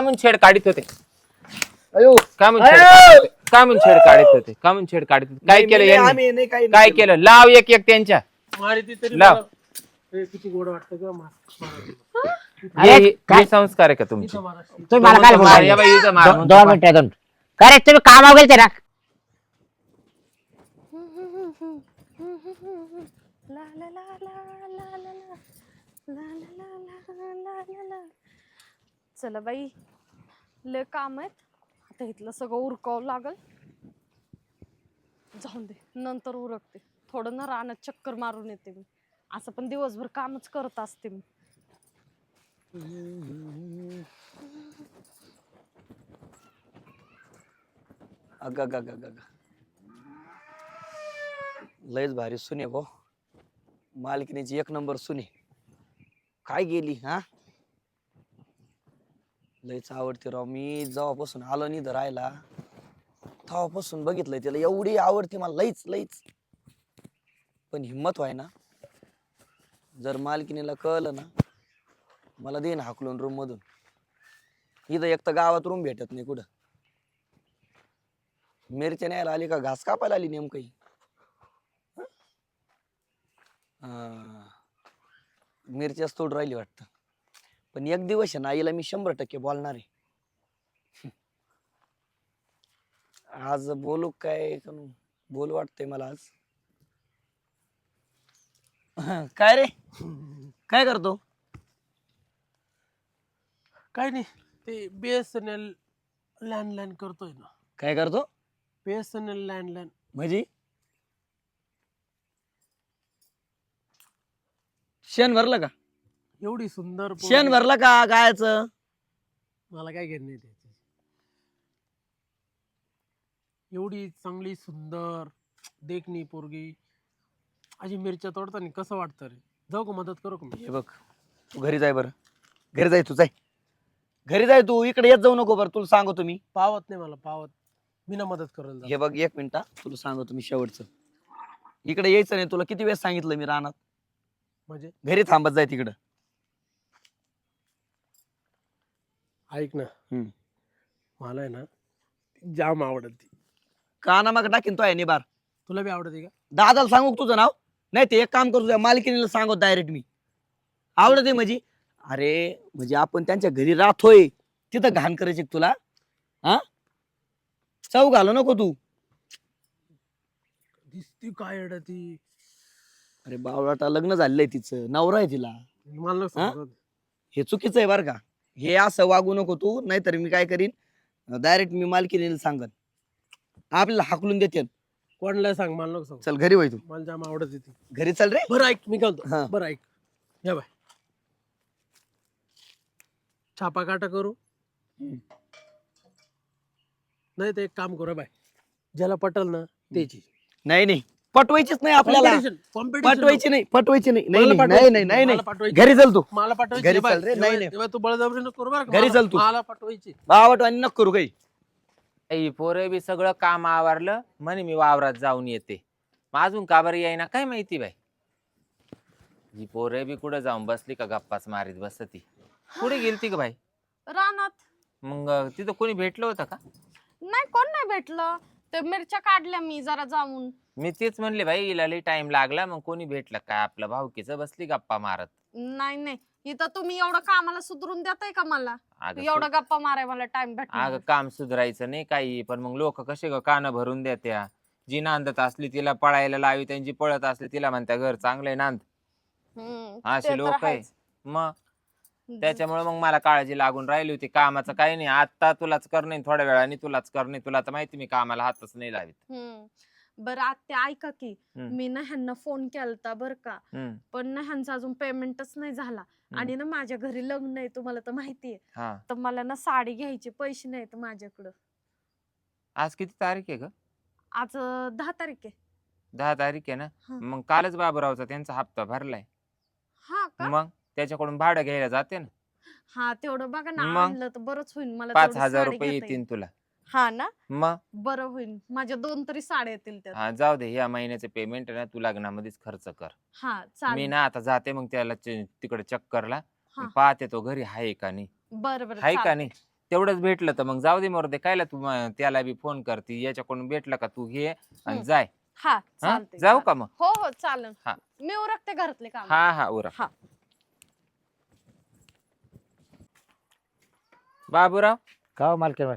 कामून छेड काढित होते अयो कामून! छेड काढित होते. कामून छेड काढित होते कामून छेड काढित होते. काय केलं नाही, यांनी आम्ही नाही काही काय केलं लाव एक एक त्यांच्या मारिती तरी लाव. मला- किती गोड वाटतं. हे- अरे, हे काय- हे संस्कार आहे का तुमचे. तुम्ही मला काय तो म्हणतो मार, या बाई इथं मार दोन दोन पा. मिनिटं दोन काय रे तुम्ही कामावर गेलते ना ला ला ला ला ला ला ला. ला ला ला ला ला ला ला. चला बाई लय काम आहेत. आता इथलं सगळं उरकावं लागल. जाऊन दे नंतर उरकते. थोडं ना रानात चक्कर मारून येते मी. असं पण दिवसभर कामच करत असते मी. अग अग अग अग, अग. लयच भारी सुने भाऊ मालकिनीची एक नंबर सुने. काय गेली हा? लयच आवडते राव. मी जेव्हापासून आलो नाही इथं राहायला तेव्हापासून बघितलंय तिला एवढी आवडते मला लईच लईच पण हिंमत व्हाय ना जर मालकिनीला कळलं ना मला देईन हाकलून रूम मधून. इथं एक तर गावात रूम भेटत नाही कुठं. मिरच्या न्यायला आली का घास कापायला आली नेमकं मिरच्याच तोड राहिली वाटतं. पण एक दिवस आहे ना आईला मी शंभर टक्के बोलणार आहे. आज बोलू काय? बोलू वाटतंय मला आज. काय रे? काय करतो? काय नाही ते बीएसएनएल लँडलाईन करतोय ना. काय करतो? बीएसएनएल लँडलाईन म्हणजे? शेण भरलं का? एवढी सुंदर पोरगी. शेण भरलं का गायचं? मला काय घेणं त्याची एवढी चांगली सुंदर देखणी पोरगी. अशी मिरच्या तोडताना कसं वाटतं रे? जाऊ का मदत करू का मी? हे बघ तू घरी जाय बरं. घरी जाय तू जाय. घरी जाय तू इकडे येत जाऊ नको बरं तुला सांगतो मी. पावत नाही मला पावत. मी ना मदत करेल हे बघ एक मिनिट हा, तुला सांगतो मी शेवटचं. इकडे यायचं नाही तुला किती वेळेस सांगितलं मी रानात? म्हणजे? घरी थांबत जाय तिकडं. ऐक ना. हम्म. मला आहे ना जाम आवडत ती. काना मग टाकीन तो आहे निबार तुला बी आवडते का? दादाला सांगू का तुझं नाव? नाही ते एक काम करू द्या मालकिनीला सांगतो डायरेक्ट मी. आवडत आहे म्हणजे अरे म्हणजे आपण त्यांच्या घरी राहतोय. तिथं घाण करायची का तुला? हा? चव घालू नको तू. दिसती काय येडं ती. अरे बावळाटा लग्न झालेलं आहे तिचं. नवरा आहे तिला. मला नको हा? सांगू. हे चुकीचं आहे बरं का. हे असं वागू नको तू नाहीतर मी काय करीन? डायरेक्ट मी मालकीनीला सांगन. आपल्याला हाकलून देते कोणाला सांग मला नको सांग. चल घरी वय तू. मला जाम आवडत ती. घरी चल रे. बरं ऐक मी हा. म्हणतो? बरं ऐक. या बाय. छापा काटा करू. हम्म. नाही तर एक काम करू बाय. ज्याला पटल ना त्याची. नाही नाही. पटवायचीच नाही आपल्याला. पटवायची नाही पटवायची नाही. नाही मला नाही, नाही नाही नाही पाठवायची. घरी चल तू. मला पाठवायची घरी चल रे, हे नाही, बाय, नाही. हे बाय, तू बळजबरी नको करू बरं का? घरी मला- चल तू. मला पाठवायची बावट आणि नको करू काही. आई पोरं बी सगळं काम आवरलं म्हणे मी वावरात जाऊन येते. मग अजून का बरं येईना? काय माहिती बाई? ही पोरं बी कुठं जाऊन बसली का गप्पाच मारीत बसती? कुठे गेलती का बाई? रानात. मग अं, तिथं कोणी भेटलं होतं का? नाही कोण नाही भेटलं. ते मिरच्या काढल्या मी जरा जाऊन. मी तेच म्हणले बाई हिला लई टाइम लागला मग कोणी भेटलं काय आपलं भाऊकीचं बसली गप्पा मारत. नाही नाही. इथं तुम्ही एवढं कामाला सुधरून देताय का मला? अगं एवढं गप्पा माराय मला टाइम अगं काम सुधारायचं नाही काही पण मग लोक कसे ग कानं भरून देत्या. जी नांदत असली तिला पळायला लावी त्यांची पळत असली तिला म्हणत्या घर चांगलंय नांद. असे लोक आहे. मग त्याच्यामुळे मग मला काळजी लागून राहिली होती. कामाचं काही नाही. आता तुलाच करणे थोड्या वेळाने तुलाच करणे. तुला तर माहिती मी कामाला हातच नाही लावित. बरं आत्या ऐका की हम्म. मी ना ह्यांना फोन केलता बर का. हम्म, पण ना ह्यांचा अजून पेमेंटच नाही झाला. आणि ना माझ्या घरी लग्न आहे तुम्हाला तर माहितीये. हा. तर मला ना साडी घ्यायची पैसे नाहीत माझ्याकडं. आज किती तारीख आहे ग? आज अं, दहा तारीख आहे. दहा तारीख आहे ना. मग कालच बाबूरावचा त्यांचा हप्ता भरलाय. हा का? मग त्याच्याकडून भाडं घ्यायला जाते ना. हा तेवढं बघा ना मग? आणलं तर बरंच होईल. मला पाच तेवढी हजार साडी रुपये घेता येईल. येतील तुला. हा ना? मग? बरं होईल. माझ्या दोन तरी साड्या येतील त्यात. हा जाऊ दे या महिन्याचे पेमेंट ना तू लग्नामध्येच खर्च कर. हा मी चालेल. ना आता जाते मग त्याला च- तिकडे चक्करला. हा. पाहते तो घरी आहे का नाही. बरं बरं आहे का. नाही? तेवढंच भेटलं तर मग जाऊ दे मरू दे कायला तू म- त्याला बी फोन करते? याच्याकडून भेटलं का तू घे आणि हम्म. जाय. हा हा? चालते जाऊ का मग? हो हो चालेल. हा. मी उरकते घरातले काम. हा हा उरा हा. बाबूराव? का हो मालकीन बाई?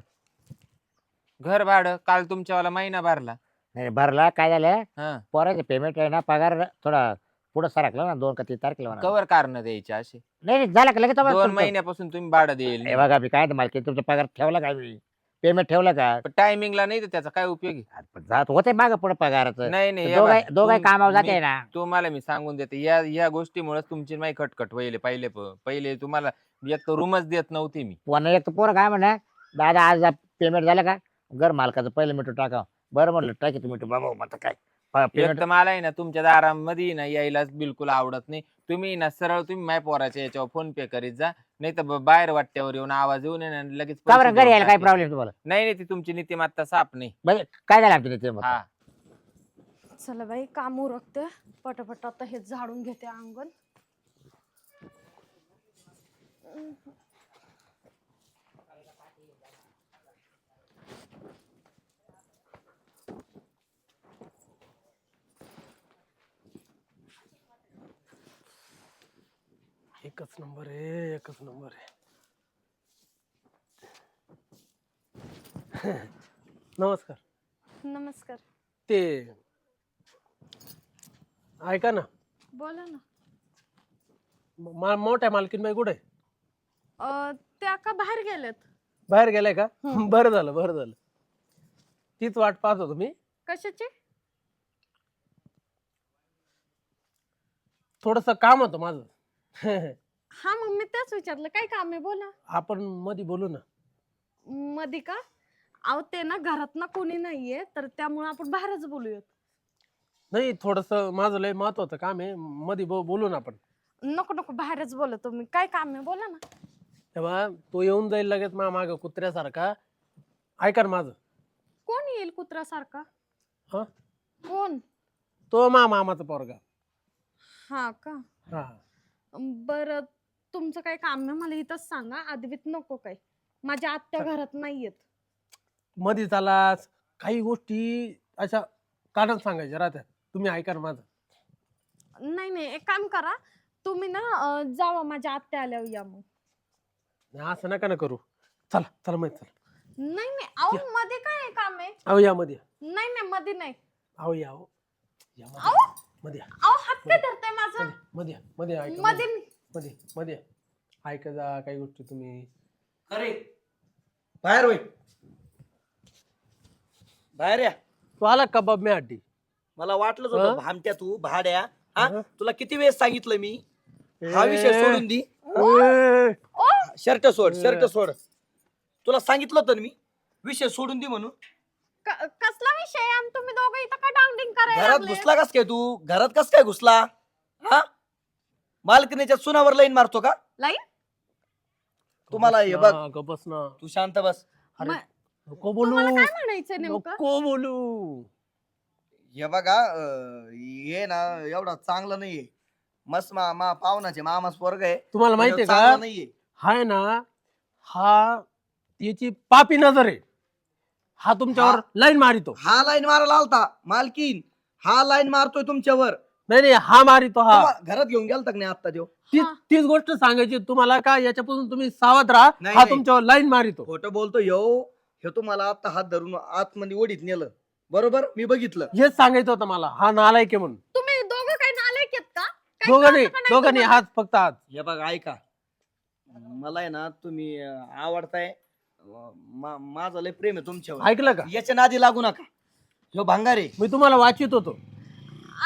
घर भाडं काल तुमच्यावाला महिना भरला. नाही भरला काय झालं? हा. पोराचे पेमेंट आहे ना पगार थोडा पुढे सरकला ना दोन का तीन तारखेला म्हणा. कवर कारण द्यायचे असे नाही नाही, झालं का लगेच दोन तुमचं- महिन्यापासून तुम्ही भाडं देईल हे बघा मी काय मालकी तुमचा पगार ठेवला का मी पेमेंट ठेवला का? टायमिंगला नाही तर त्याचा काय उपयोग आहे? पण जात होते माग पुढे पगाराचं. नाही नाही हे दोघाय बघ, दोघाय तुम- कामावर मी- जाते ना. तुम्हाला मी सांगून देते या या गोष्टीमुळे तुमची माही खटखट व्हायले पहिले प- पहिले तुम्हाला एक तर रूमच देत नव्हती मी. पुन्हा एक तर पोरं काय म्हणा दादा आज पेमेंट झालं का? घर मालकाचं पहिलं मीटर टाका बरं म्हणलं टाकी तुम्ही मीटर बाबा म्हणता काय? एक पेमेंट तर मला आहे ना तुमच्या दारामध्ये ना यायलाच बिलकुल आवडत नाही. तुम्ही ना सरळ तुम्ही माझ्या पोराच्या याच्यावर फोन पे करीत जा. नाही तर ब- बाहेर वाट्यावर येऊन आवाज येऊन आहे ना लगेच का पैसे बरं घरी देऊन यायला काय टाकेल. प्रॉब्लेम तुम्हाला? नाही नाही ती तुमची नीतिमत्ता साप नाही. काय झालं आमच्या तिथे मग? हा. चला बाई काम उरकते. पटापट आता हे झाडून घेते अंगण. एकच नंबर आहे एकच नंबर आहे. नमस्कार. नमस्कार. ते ऐका ना. बोला ना. मा- मोठ्या मालकीनबाई कुठे? आहे? अं, त्या का बाहेर गेलेत. बाहेर गेलाय का. बरं झालं बरं झालं. तीच वाट पाहत होतो मी. कशाची? थोडस काम होतं माझं. हा मग मी तेच विचारलं काय काम आहे? बोला. आपण मध्ये बोलू ना. मधी का? अहो ते ना घरात ना कोणी नाहीये तर त्यामुळे आपण बाहेरच बोलूयात. नाही थोडस माझं लय महत्वाचं काम आहे. मध्ये बो- बोलू ना आपण. नको नको बाहेरच बोला तुम्ही. काय काम आहे? बोला ना. तेव्हा तो येऊन जाईल लगेच मा माग कुत्र्यासारखा. ऐका ना माझं. कोण येईल कुत्र्यासारखा? हा? कोण? तो मा मामाचा पोरगा. हा का? हा. बर तुमचं काय काम आहे? मला इथंच सांगा. आदवीत नको काय माझ्या आत्या घरात नाहीयेत. मध्ये चालास. काही गोष्टी अशा कानात सांगायच्या. राहत्या. तुम्ही ऐका ना माझं. नाही नाही. एक काम करा. तुम्ही ना अं, जावा. माझ्या आत्या आल्यावर या मग. नाही, असं नका ना करू. चला चला माहीत चला. नाही नाही. अहो मध्ये काय काम आहे? अहो या मध्ये या. नाही नाही. मध्ये नाही. अहो या अहो या मध्ये अहो! मध्ये या. अहो हात काय धरताय माझा. मध्ये मध्ये या. मध्ये या, ऐका मध्ये मध्ये मध्ये मध्ये या. ऐका जा काही गोष्टी तुम्ही. अरे. बाहेर होय. बाहेर या. तू आला का बाब मी अड्डी मला वाटलंच हं? होतं भामट्या तू भाड्या. हा? हं? तुला किती वेळेस सांगितलं मी? हा विषय सोडून दी. ए, ओ. शर्ट सोड हं. शर्ट सोड. तुला सांगितलं होतं ना मी? विषय सोडून दे म्हणून. क- कसला विषय? आणि तुम्ही दोघं इथं का डांगडिंग करायला घरात लागले? घुसला कस काय तू? घरात कस काय घुसला? हा? मालकीच्या सुनावर लाईन मारतो का? लाईन? तुम्हाला हे बघ. ना, गप्प बस ना. तू शांत बस. अरे म- नको बोलू. तुम्हाला काय म्हणायचं नेमकं? नको बोलू. हे बघा अं, हे ना एवढा चांगलं नाहीये. मस्त मा मा पाहुणाचे मामास वर्ग आहे. तुम्हाला माहितीये चांगलं का नाहीये. हाय ना हा याची पापी नजर आहे. हा तुमच्यावर लाईन मारितो. हा लाईन मारायला आलता. मालकीन हा लाईन मारतोय तुमच्यावर. नाही नाही हा मारितो हा. तुम्हा- घरात घेऊन गेलता का नाही आता देव तीच हा. तीच गोष्ट सांगायची तुम्हाला का याच्यापासून तुम्ही सावध राहा? नाही, हा नाही. तुमच्यावर लाईन मारितो. खोटं बोलतो यो. हे तुम्हाला आता हात धरून आतमध्ये ओढीत नेलं. बरोबर? मी बघितलं. हेच सांगायचं होतं मला. हा नालायक आहे म्हणून. तुम्ही दोघं काय नालायक आहेत का? काही दोघांनी का नाही. दोघांनी तुम्हाला? हात फक्त हात हे बघा ऐका. मला आहे ना तुम्ही अं, आवडताय. मा- माझं लय प्रेम आहे तुमच्यावर. ऐकलं का? याच्या नादी लागू नका. ह्यो भांगारे. मी तुम्हाला वाचित होतो.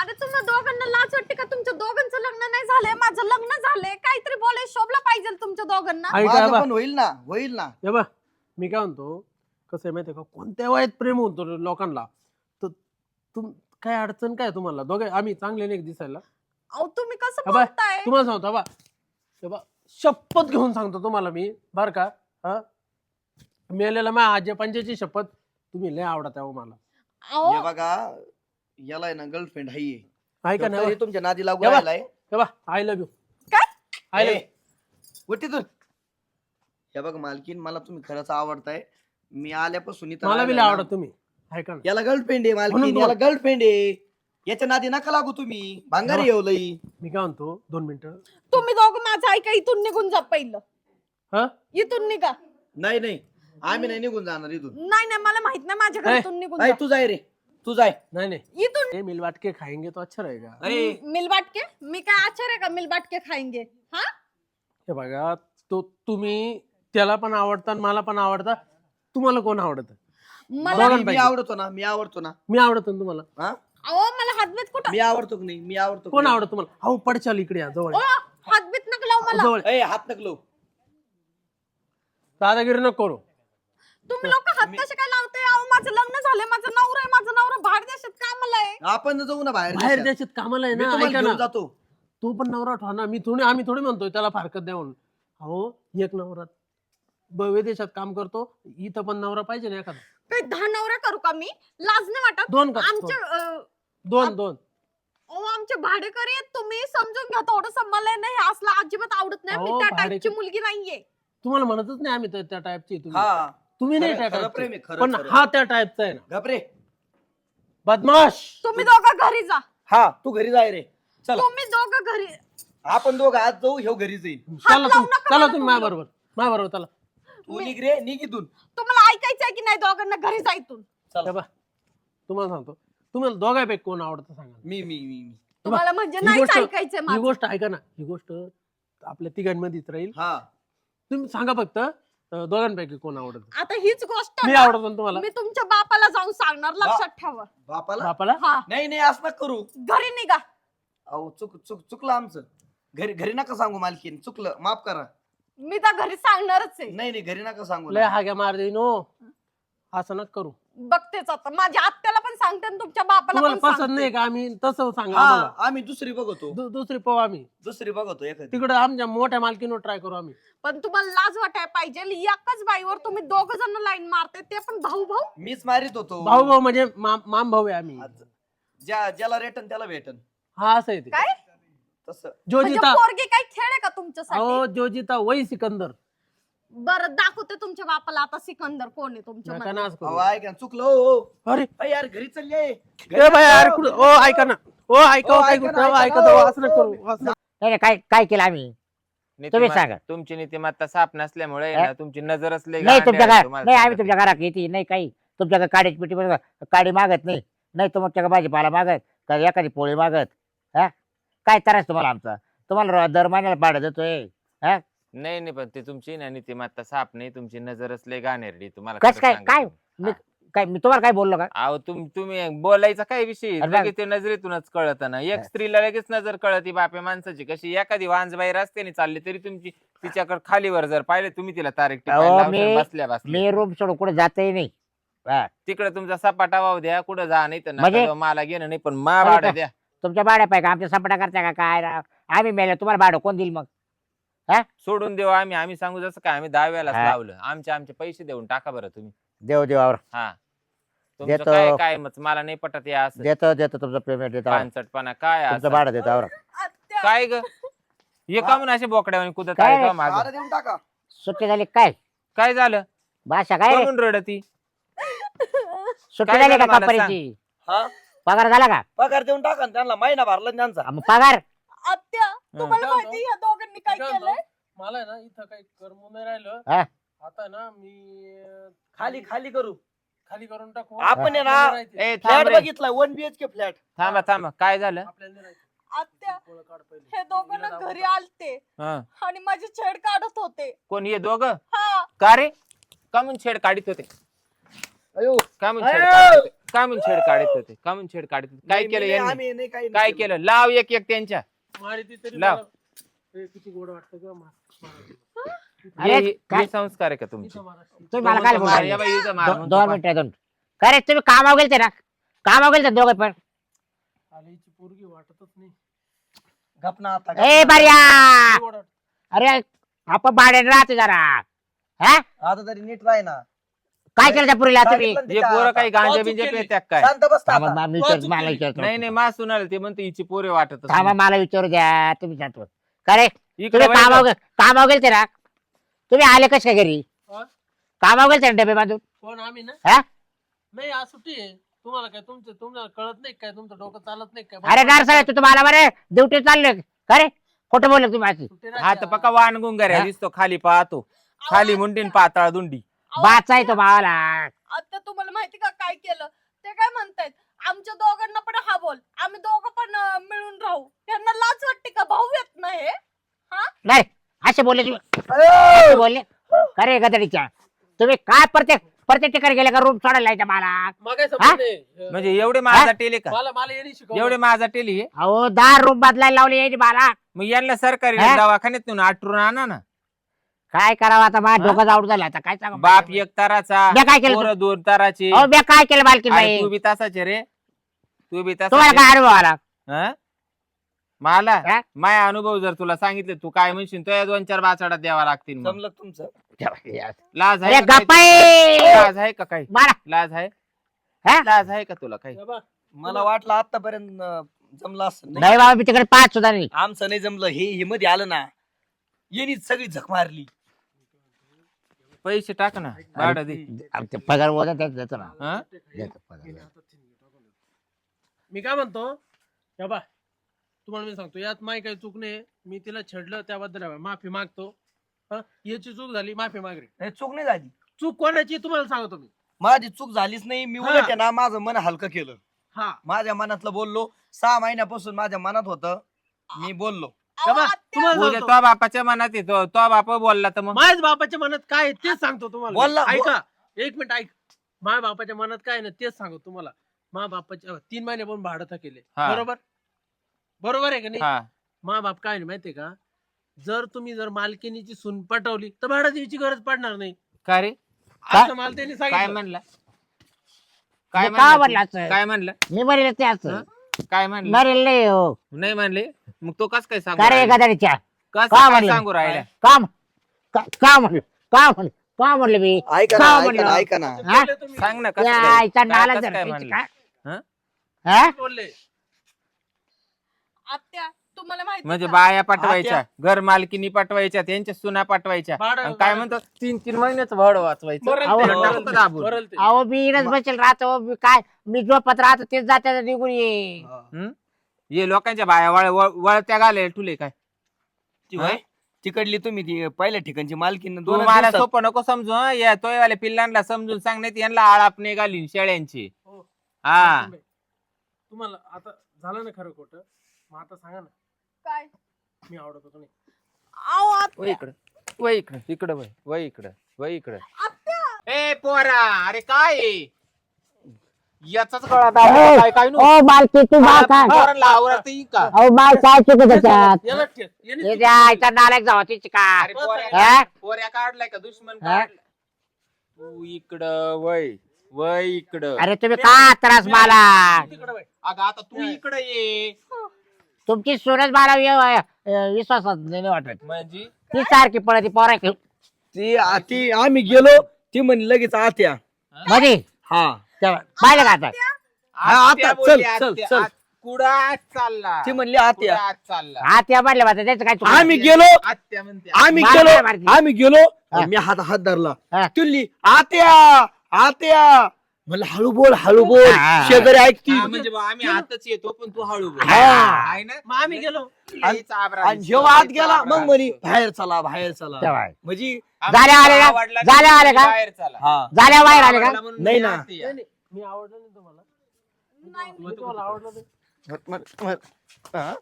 अरे तुम्हा दोघांना लाज वाटते का? तुमच्या दोघांचं लग्न नाही झालंय माझं लग्न झालंय. काहीतरी बोलाय शोभलं पाहिजे तुमच्या दोघांना. ऐका माझं बा पण होईल ना होईल ना. हे बा मी काय म्हणतो कसं आहे माहितीये का? कोणत्या वयात प्रेम होतो रे लोकांना तर तुम काय अडचण काय तुम्हाला? दोघे आम्ही चांगले नाही का दिसायला? अहो तुम्ही कसं बोलताय? तुम्हाला सांगतो बा हे बा शपथ घेऊन सांगतो तुम्हाला मी बर का? हा? मेलेला माझ्या आजी पंचाची शपथ तुम्ही लय आवडत आहे हो मला. अहो. हे बघा याला आहे ना गर्लफ्रेंड हाय ऐका ना तरी तुमच्या नादी लागू हे बघ. राहिलाय. हे बा आय लव्ह यू काय? आय लव्ह ए, उठ तिथून हे बघ मालकीन मला तुम्ही खरंच आवडताय. मी आल्यापासून इथं मला बी राहिलोय ना. आवडत तुम्ही. ऐका ना याला गर्लफ्रेंड आहे म्हणून मालकीन. याला गर्लफ्रेंड आहे. याच्या नादी नका लागू तुम्ही. भांगारी येऊ लई मी काय म्हणतो दोन मिनिटं. तुम्ही दोघं माझं ऐका इथून निघून जा पहिलं. हा? इथून निघा. नाही नाही. आम्ही नाही निघून जाणार इथून. नाही नाही मला माहीत नाही माझ्या ए, घरातून निघून जा. तू जाय रे. तू जाय. नाही नाही. इथून हे मिलवाट के खाएंगे तो अच्छा रहेगा अरे. मिलबाटके? मी काय आचार आहे का मिलबाटके खाएंगे हा? हे बघा तो तुम्ही त्याला पण आवडता आणि मला पण आवडता. तुम्हाला कोण आवडत? मला मी- मी पाहिजे. आवडतो ना मी आवडतो ना. मी आवडतो ना तुम्हाला. हा? अहो मला हातबीत कुठं मी आवडतो की नाही? मी आवडतो कोण आवडत तुम्हाला? हो पडचाल इकडे या जवळ ओ या. हातबीत नका लावू मला. जवळ? अय हात नकलो दादागिरी नको करू. तुम्ही लोक हात कसे काय लावते अहो माझं लग्न झालंय माझं नवरा आहे माझं नवरा बाहेर देशात कामाला आहे. आपण जाऊ ना बाहेर बाहेर देशात. देशात कामाला आहे मी ना तुम्हाला ऐका घेऊन ना. जातो. तू पण नवरा ठेवा ना. मी थोडी आम्ही थोडी म्हणतोय त्याला फारकत द्या म्हणून. अहो एक नवरा. बवे देशात काम करतो इथं पण नवरा पाहिजे ना एखादा. काही दहा नवरा करू का मी? लाज नाही वाटत? दोन का आमच्या अं, दोन दोन. अहो आमचे भाडेकरी आहेत तुम्ही समजून घ्या थोडं मला नाही असलं अजिबात आवडत नाही मी अहो, त्या भाडेकरी- टाईपची मुलगी नाहीये. तुम्हाला म्हणतच नाही आम्ही त्या- त्या टाईपची तुम्ही. हा. तुम्ही नाही खरं- त्या खरं प्रेम आहे, टाईपचे खरं- पण खरं. हा त्या टाईपचा आहे ना. घबरे. बदमाश! तुम्ही दोघं घरी जा. हा तू घरी जाय रे चल. तुम्ही दोघं घरी आपण दोघं आज जाऊ ह्यो घरी जाईल चला लावू तुम्ही नका चला मला तुम्ही. माझ्या बरोबर माझ्या बरोबर चला. तू निघ रे निघ इथून. तुम्हाला ऐकायचंय की नाही दोघांना घरी जायतून चला. हे बा तुम्हाला सांगतो. तुम्हाला दोघांपैकी कोण आवडतं सांगा मी मी मी मी. तुम्हाला म्हणजे ही नाहीच गोष्ट- ऐकायचंय ही माझं. गोष्ट ऐका ना. ही गोष्ट आपल्या तिघांमध्येच राहील. हा. तुम्ही सांगा फक्त दोघांपैकी कोण आवडत? आता हीच गोष्ट मी ना, आवडतो ना तुम्हाला? मी तुमच्या बापाला जाऊन सांगणार लक्षात ठेवा. बापाला? बापाला? हा. नाही नाही असं नका करू. घरी निघा. अहो चुक चुक चुकलं आमचं. घरी घरी नका सांगू मालकीन चुकलं. माफ करा. मी तर घरी सांगणारच आहे. नाही नाही घरी नका सांगू. लय हाग्या मार देईन हो. असं नका करू. बघतेच आता. माझ्या आत्याला पण सांगते आणि तुमच्या बापाला तुम्हाला पण पसंत सांगते. नाही का? आम्ही तसं सांगा हा आम्हाला. आम्ही दुसरी बघतो. दु- दुसरी पाहू आम्ही. दुसरी बघतो एखादी. तिकडे आमच्या मोठ्या मालकीनं ट्राय करू आम्ही. पण तुम्हाला लाज वाटायला पाहिजे. एकाच बाईवर तुम्ही दोघ जण लाईन मारते ते पण भाऊ भाऊ मीच मारित होतो. भाऊ भाऊ म्हणजे माम माम भाऊ आहे आम्ही. आज ज्या ज्याला रेटन त्याला भेटन. हा असं आहे ते. काय? तसं. जो म्हणजे पोरगी काही खेळ आहे का तुमच्यासाठी? अहो जो जिता वही सिकंदर. बरं दाखवते तुमच्या बापाला. आता सिकंदर कोण आहे तुमच्या नका मध्ये. ना असं अहो करू. ऐका ना, चुकलं हो, हो. अरे. अय यार घरी चालले ए बाई अरे कुठं? ओ ऐका ना. ओ ऐका ओ, ओ, काय ऐका ना, गोष्ट, ओ, ऐका ऐका ना, तो, ओ, असं नका करू असं नका. नाही नाही, काय काय केलं आम्ही? तुम्ही नीतिमत्ता- सांगा. तुमची नीतिमत्ता साफ नसल्यामुळे हा? ना तुमची नजरच लय नाही तुमच्या आहे, घरात तुम्हाला नाही आम्ही सांगतो. तुमच्या घरात येते नाही काही. तुमच्या काडीची पिटी बरोबर काडी मागत नाही. नाही तुमच्या भाजीपाला मागत का एखादी पोळी मागत हा? काय त्रास तुम्हाला आमचा? तुम्हाला रो- दर महिन्याला भाडं देतोय नाही नाही पण ते तुमची ना नीतिमत्ता साफ नाही तुमची नजरच लय गाणेरडी तुम्हाला कस खरं काय सांगतो. काय मी काय मी तुम्हाला काय बोललो का अहो तुम तुम्ही बोलायचा काय विषय अरे बघ. लगेच ते नजरेतूनच कळत ना एक स्त्रीला लगेच नजर कळती बापे माणसाची कशी एखादी वांजबाई रस्त्याने चालली तरी तुमची तिच्याकडे खालीवर जर पाहिले तुम्ही तिला तारीख अहो, टिपायला लावशाल मी- बसल्या बसल्या मी रूम सोडून कुठे जातही नाही हा. तिकडे तुमचा सपाटा वाहू द्या कुठं जा नाही तर नका म्हणजे? जाऊ, मला घेणं नाही पण मा अरे भाडं का? द्या तुमच्या भाड्या पाहिजे आमच्या सपाटा करता का काय राव? आम्ही मेले तुम्हाला भाडं कोण देईल मग सोडून देऊ आम्ही. आम्ही सांगू जसं काय आम्ही दहाव्यालाच हा. लावलं. आमचे आमचे पैसे देऊन टाका बरं तुम्ही. देव देवावर. हा. तुमचं देतो. काय काय मत मला नाही पटत या असं. देतो देतो तुमचं पेमेंट देतो. आवरा. पानसटपणा काय तुमचं असं? भाडं देतो आवरा. काय ग? हे का म्हणून असे बोकड्यावानी कुदत काय? आहे का मागं? देऊन टाका. सुट्टी झाली काय? काय झालं? भाषा काय? रे? म्हणून रडती. सुट्टी काय झाली झालं का मला कंपनीची हा? पगार झाला का? पगार देऊन टाका ना त्यांना महिना भरला ना त्यांचा. हा, मग पगार? आत्या तुम्हाला माहिती या दोघांनी काय काय केलंय? मला आहे ना इथं काही करमू नाही राहिलं. हा. आता ना मी अं, खाली खाली करू. खाली करून टाकू. आपण आहे ना राहायचं. ए थांब फ्लॅट रे. बघितलाय वन बीएचके फ्लॅट. थांबा थांबा काय झालं? आपल्याला राहायचं. आत्या पोळं काढ पहिले. हे दोघं ना घरी आलते. हं. आणि माझी छेड काढत होते. कोण ये दोघ? हा. का रे? का म्हणून छेड काढित होते. अयो. का म्हणून छेड! काढित होते. का म्हणून छेड काढित होते. का म्हणून छेड काढित होते. काय केलं यांनी? आम्ही नाही काही काय केलं? लाव एक एक त्यांच्या. मारिती तरी लाव. मला- ए, किती गोड वाटतं ग मा- मारायला. अरे, हे- हे काय? हे संस्कार आहे का तुमचे इथं मारायचं. तुम्ही मला काय मार, बोलता या बाई, इथं मार दो- म्हणतो दोन. मिनिटं दोन काय रे तुम्ही कामावर गेलते ना कामावर गेलते दोघे पण आली हिची पोरगी वाटतच नाही गपना आता ए गपना. बर्या किती गोड वाटतं. अरे आपण भाड्याने राहते जरा हा आता तरी नीट राही ना काय केलं त्या पुरीला तुम्ही? सांगितलं ना हे तिच्या पोरं आता. काही गांजा बिंजा केली. काय? शांत बस थांबा, आता. मा- मी विचार- चुकी मला. विचारतो नाही नाही मा सुनाल ते म्हणते हिची पोरे वाटत थांबा मला विचारू द्या. तुम्ही सांगतो का रे? इकडे तुम्ही वळ कामावर गं. गे- कामावर गेलते ना? तुम्ही आले कसे काय घरी? हा? कामावर गेलते ना डबे बांधून? कोण आम्ही ना? हा? नाही आज सुट्टी आहे. तुम्हाला काय तुमचं तुम्हाला कळत नाही काय? तुमचं डोकं चालत नाही काय? अरे गार साहेब तू तुम्हाला बरे ड्युटी चालले. का रे? खोटं बोलले तुम्ही अशी सुट्टी हा तर पक्का वाण गुंगाऱ्या हा? दिसतो खाली पाहतो. खाली मुंडीन पाताळ दुंडी. बाचा आहे तो भावाला. आता तुम्हाला माहिती का काय केलं? ते काय म्हणतायत आमच्या दोघांना पण हा बोल. आम्ही दोघं पण अं, मिळून राहू. त्यांना लाच वाटते का? भाऊ येत नाही हे? नाही असे बोलले तुम्ही. असे बोलले. का रे गदडीच्या. तुम्ही काय प्रत्येक प्रत्येक ठिकाणी गेले का रूम सोडायला यायचा मला? हा? नाही. म्हणजे एवढे माझा टेले का? मला मला येणे शिकव. एवढे माझा टेली आहे? अहो दहा रूम बदलायला लावले यायची मला मग यांना सरकारी हा? दवाखान्यात नेऊन आटरून आणा ना. काय करावं आता? माझ्या हा? डोकं आउट झालं. आता काय सांगा बाप एक ताराचा. मी काय केलं पोरं दोन ताराचे. अहो मी काय केलं अरे बाई? तू बी तासाचे रे. तू बी तुम्हाला तासाचे काय अनुभव आला? हं? मला? हा? माय अनुभव जर तुला सांगितले तू काय म्हणशील? तो या दोन चार बाचाडात द्यावा लागतील मग. जमलं का तुमचं? लाज आहे का गप्पा काही? आहे. लाज आहे का काही? मारा लाज आहे? हा? लाज आहे का तुला काही? हे बघ, मला वाटलं आतापर्यंत अं, जमलं असं नाही. बाबा मी तिकडे पाच सुद्धा नाही. आमचं नाही जमलं. हे हे मध्ये आलं ना. येणीच सगळी झक मारली. पैसे टाक ना भाडं दे. अरे ते पगार वजा त्याच देतो ना. हं? देतो पगार. मी काय म्हणतो बा तुम्हाला मी सांगतो यात माही काही चूक नाही मी तिला छेडलं त्याबद्दल आहे माफी मागतो. हं? याची चूक झाली माफी माग रे नाही चूक नाही झाली. चूक कोणाची तुम्हाला सांगतो मी. माझी चूक झालीच नाही मी हा. उलट आहे ना माझं मन हलकं केलं. हा. माझ्या मनातलं बोललो सहा महिन्यापासून माझ्या मनात होतं मी बोललो. बा, अहो, आत्या, तुम्हाला उद्या सांगतो. तो बापाच्या मनात येतो तो बाप बोलला तर मग? माझ्या बापाच्या मनात काय आहे तेच सांगतो तुम्हाला बोलला. ऐका एक मिनिट ऐक. माझ्या बापाच्या मनात काय आहे ना तेच सांगतो तुम्हाला. माझ्या बापाच्या तीन महिन्यापासून भाडं थकेले हा. बरोबर? बरोबर आहे का नाही? हा. मा बाप काय नाही माहितीये का? जर तुम्ही जर मालकिनीची सून पटवली तर भाडं द्यायची गरज पडणार नाही. का रे? असं मला त्यांनी काय सांगितलं. म्हणला? काय का म्हणला म्हणला तू? असं? काय म्हणलं? मी मरेल ते असं. हं? काय म्हणलं? मरेल नाही हो. नाही म्हणले? मग तो कस काय सांगू का रे राहिला? गदारीच्या कसं का काय म्हणलं? सांगू राहिला काम का का म्हणलं का म्हणलं का म्हणलं मी ऐका का ना ऐका म्हणलं? ना ऐका ना हा? बोलले तुम्ही. सांग ना कसं काय? आईचा काय- नाला कसं जर काय म्हणलं? हं? हा? बोलले आत्या तुम्हाला माहिती म्हणजे का? बाया पाठवायच्या घर मालकीनी पाठवायच्या त्यांच्या सुना पाठवायच्या भाडं- आणि काय भाडं- म्हणतो तीन तीन महिन्याच भाड वाचवायचं अहो, ते, टाकू मरल का ते, दाबून? मरल ते. अहो मी इकडंच बसेल राहतो मी काय मी झोपत राहतो तेच जात्या निघून ये हं? ये लोकांच्या बाया वळ वळ- वळत्या घाले तुले काय? ती होय? तिकडली तुम्ही ती पहिल्या ठिकाणची मालकीन तू दोन मला सोपं नको समजू हं? या तोयवाल्या पिल्लांना समजून सांगण्यात यांना आळाप घालीन शेळ्यांची. हो. हा. तुम्हाला आता झालं ना खरं खोटं? मग आता सांगा ना. काय? मी आवडत होतो नाही. वय इकडं. वय इकडं. इकडं वय वय इकडं. वय इकडं. आत्या. ए पोरा अरे काय? आहे? याचाच गळा दाबला काय काय नु? ओ मालकी तू बा काय? पोरांना आवरत येईल का? अहो माल काय चुकत त्याच्यात याला ठेव. याने हे चुकी- त्या आईचा नालायक जावा तिची का? अरे पोऱ्या हा? पोऱ्या काढलाय का? दुश्मन हा? काढलाय. तू इकडं वय वय इकडं. अरे तुम्ही का त्रास मला तिकडं बाई. अगं आता तू इकडं ये. तुमची सोनच मला व्य- अं, विश्वासात नाही वाटत. म्हणजे? ती सारखी पळती पोरा ती आ- ती आम्ही गेलो ती म्हणे लगेच आत्या मध्ये हा. पाहिलं का आता हा, आत्या आता बोलली, चल, चल, आत्या. चल. आत- कुठं आज चालला ती म्हणली आत्या कुठं आज चालला हा त्या म्हणले बा त्याचं काय चुकलं? आम्ही गेलो आत्या म्हणते आम्ही मार गेलो मार. आम्ही गेलो हा. मी हात हात धरला हा. तुल्ली आत्या आत्या म्हणलं हळू बोल हळू बोल हा. शेजारी ऐकती हा, म्हणजे बा, आम्ही आताच येतो पण तू हळू बोल. हा. आहे ना मग आम्ही गेलो आणि दिसतो, जेव्हा आत गेला मग म्हणे दिसतो. बाहेर चला बाहेर चला तेव्हा. म्हणजे झाल्या आले का? आवडला आले का? बाहेर चला. हा. झाल्या बाहेर आले का? आवडला म्हणून नाही मी ना. आत या. नाही, नाही. मी आवडलं नाही तुम्हाला. नाही मी तुम्हाला आवडलं नाही.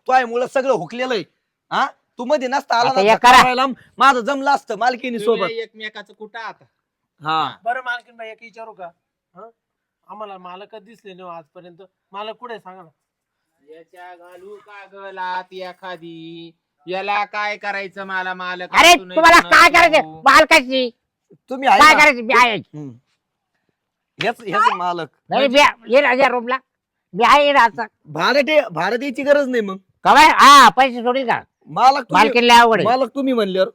तो आहे मुलं सगळं हुकलेलं आहे. हा? तू मध्ये नसता आला आता करा. करायला, माझं जमलं असतं मालकीनी सोबत. तुम्ही एकमेकाचं कुठं आता? हा. बरं मालकीन बाई एक विचारू का? हं? आम्हाला मालकच दिसले नाही हो आजपर्यंत. मालक कुठे आहे? सांगा ना. याच्या घालू का गलात एखादी. याला काय करायचं मला मालक अरे असूनही तुम्हाला काय करायचं? भाऊ. मालकाची. तुम्ही आहे काय ना? करायचं? मी आहे. हम्म. हेच हेच मालक. नाही मी ये रूमला मी आहे ते भाडं द्यायची गरज नाही मग. कमाय हा पैसे सोडील का? मालक तुम्ही- मालकीला आवड आहे. मालक तुम्ही म्हणल्यावर.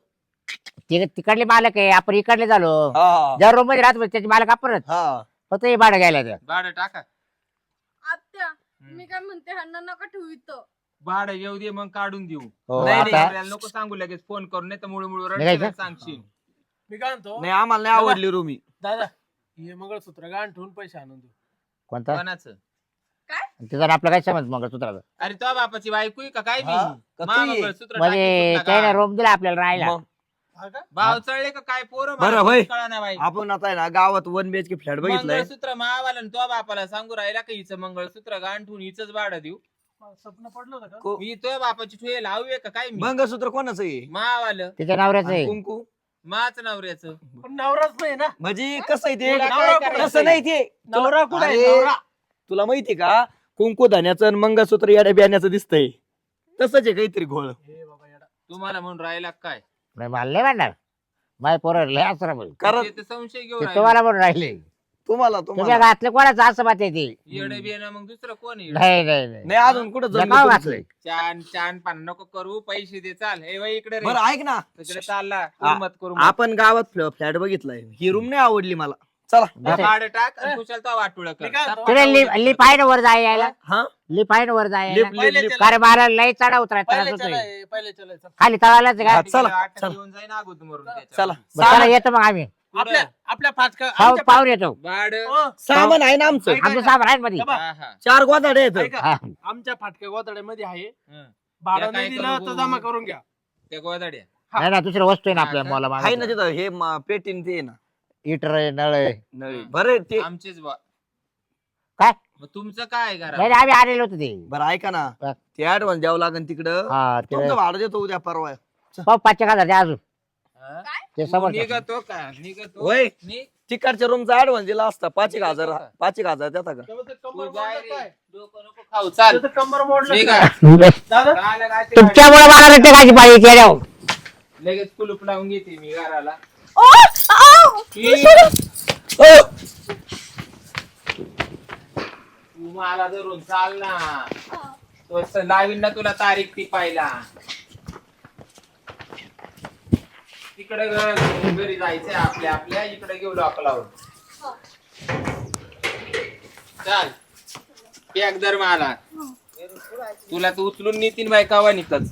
ति- तिकडले मालक आहे. आपण इकडले झालो. हा. ज्या रूममध्ये राहतो त्याचे मालक आपणच. हा. फक्त हे भाडं घ्यायला. भाडं टाका. आत्या मी काय म्हणते ह्यांना नका ठेवू इथं. भाडं येऊ दे मग काढून देऊ. हो, नाही, आता नाही, आपल्याला नको सांगू लगेच. फोन करून नाही तर मुळे मुळे निघायचं? रडत सांगशील. मी काय म्हणतो? नाही आम्हाला नाही आवडली रूम दादा हे मंगळसूत्र गाण ठेवून पैसे आणून देऊ. कोणता? कोणाचं? तिचा आपला काय समज मग सूत्राचा अरे तो बापाची बायको आहे का? काय मी हा? का तू? मंगळसूत्र म्हणजे टाकीत त्याने सुद्धा रूम दिला आपल्याला राहायला. मग? हा का? भाव चढले का? काय पोरं बरं, भाई. कळा बाई. आपण आता आहे ना गावात वन बीएचके फ्लॅट बघितलंय. मंगळसूत्र मावाला तो बापाला सांगू राहिला की हिचं मंगळसूत्र गाण ठेवून हिच भाडं देऊ? स्वप्न पडलं होतं का? को- मी तो बापाची ठुये लावूये का? काय मी? मंगळसूत्र कोणाचं आहे? मावालं. तिच्या नवऱ्याचं आहे. कुंकू? माच नवऱ्याचं. पण नवराच नाही ना? म्हणजे कसं आहे ते? काय नवरा? तसं नाही ते. नवरा कुठे आहे? अरे, नवरा. तुला माहितीये का? कुंकू धान्याचं आणि मंगळसूत्र याड्या बियाण्याचं दिसतंय. तसंच आहे काहीतरी घोळ. हे बाबा येडा. तुम्हाला म्हणून राहिला काय? नाही मला नाही म्हणणार. माझ्या पोरं लय असं बोल कारण ते तर संशय घेऊन ते राहिले. तुम्हाला म्हणून राहिले. तुम्हाला तुमच्या तुम्हाला घातलं कोणाचं असं बात येते येडं बियाणं मग दुसरं कोण आहे नाही नाही नाही. नाही अजून कुठं जमलं जगाव तुमचं? घातलंय छान छान पान नको करू पैसे दे चाल. हे वय इकडे रे. बरं ऐक ना. इकडे चालला आ- मत करू. आपण गावात फ्लॅट बघितलाय. ही रूम नाही आवडली मला. चला. बरं. भाडं टाक आणि कुशाल तो वाटुळ मी कर. काय म्हणतो? तुला लिप लिप आहे ना वर जाय यायला. हा? लिप आहे ना वर जाय लिप- यायला? लिप-. अरे मला लय चढा त्रास होतोय. चला. खाली तळालाच का? चला, आठ चला. येऊन जाईन अगोदर मरून चला. त्याच्यावर. बरं, चला येतो मग आम्ही. आपल्या आपल्या फाटका पाहू आमच्या पाहून येतो. भाडं हो, सामान आहे ना आमचं? ऐका, आमचं सामान आहे मध्ये. हा, हा. चार गोदाडे ऐका, हा. आमच्या फाटक्या गोदाड्यामध्ये आहे. हं. भाडं नाही दिलं? तर जमा करून घ्या. त्या गोदाड्या नाही ना दुसरं वस्तू आहे ना हा आपल्या का? मला आहे ना मागायचं. तिथं हे म- पेटीन ते आहे ना. हिटर आहे नळ आहे. नळी बरं ते. आमचेच बा काय? मग तुमचं काय नाही करा नाही, आम्ही आलेलो होतो ते. बरं ऐका ना. हा. ते ऍडव्हान्स द्यावं लागेल तिकडं. हा ते तुमचं भाडं देतो उद्या परवा. पाचशे हजार द्या अजून. ते निघतो का निघतो होय निघ. तिकडच्या रूमचा ऍडव्हान्स दिला असता पाच एक हजार पाच एक हजार देता का तेव्हा ते तू कंबर जाय मोडलं रे. काय? डोकं नको खाऊ चाल तेव्हा ते कंबर मोडलं निघ. काय? दादा राहिलं काय ते तुमच्यामुळे मला रट्टे खायची पाहिजे चेहऱ्यावर. लगेच कुलूप लावून घेते मी घराला ओ, आओ, ओ! तू मला धरून चाल ना तो स- लावीन ना तुला तारीख ती पाहिला तिकडे घ- घरी जायचंय आपल्या आपल्या इकडे घेऊ लॉक लावून चाल पॅक दर मला. तुला तू उचलून नेतीन बाय कावा निकच